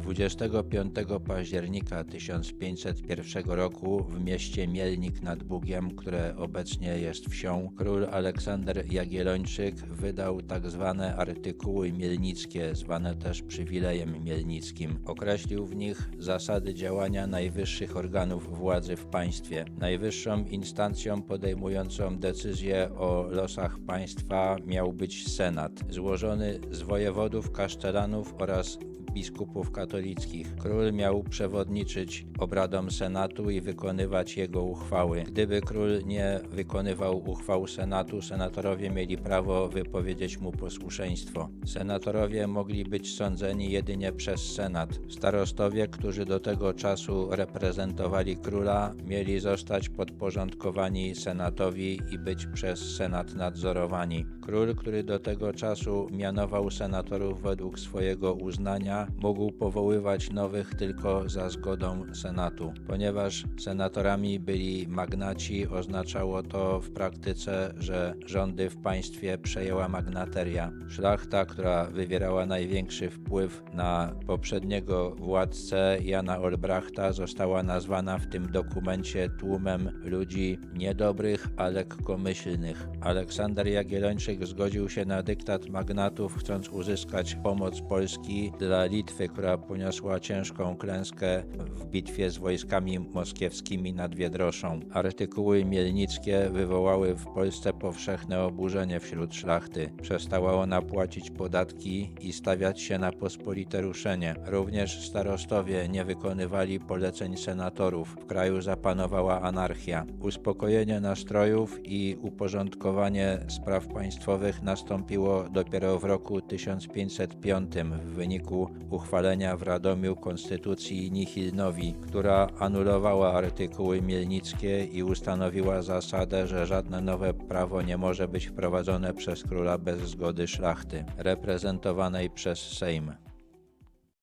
25 października 1501 roku w mieście Mielnik nad Bugiem, które obecnie jest wsią, król Aleksander Jagiellończyk wydał tak zwane artykuły mielnickie, zwane też przywilejem mielnickim. Określił w nich zasady działania najwyższych organów władzy w państwie. Najwyższą instancją podejmującą decyzję o losach państwa miał być senat, złożony z wojewodów, kasztelanów oraz biskupów katolickich. Król miał przewodniczyć obradom Senatu i wykonywać jego uchwały. Gdyby król nie wykonywał uchwał Senatu, senatorowie mieli prawo wypowiedzieć mu posłuszeństwo. Senatorowie mogli być sądzeni jedynie przez Senat. Starostowie, którzy do tego czasu reprezentowali króla, mieli zostać podporządkowani Senatowi i być przez Senat nadzorowani. Król, który do tego czasu mianował senatorów według swojego uznania, mógł powoływać nowych tylko za zgodą Senatu. Ponieważ senatorami byli magnaci, oznaczało to w praktyce, że rządy w państwie przejęła magnateria. Szlachta, która wywierała największy wpływ na poprzedniego władcę Jana Olbrachta, została nazwana w tym dokumencie tłumem ludzi niedobrych, a lekkomyślnych. Aleksander Jagiellończyk zgodził się na dyktat magnatów, chcąc uzyskać pomoc Polski dla Litwy, która poniosła ciężką klęskę w bitwie z wojskami moskiewskimi nad Wiedroszą. Artykuły mielnickie wywołały w Polsce powszechne oburzenie wśród szlachty. Przestała ona płacić podatki i stawiać się na pospolite ruszenie. Również starostowie nie wykonywali poleceń senatorów. W kraju zapanowała anarchia. Uspokojenie nastrojów i uporządkowanie spraw państwowych nastąpiło dopiero w roku 1505 w wyniku uchwalenia w Radomiu Konstytucji Nihilnowi, która anulowała artykuły mielnickie i ustanowiła zasadę, że żadne nowe prawo nie może być wprowadzone przez króla bez zgody szlachty, reprezentowanej przez Sejm.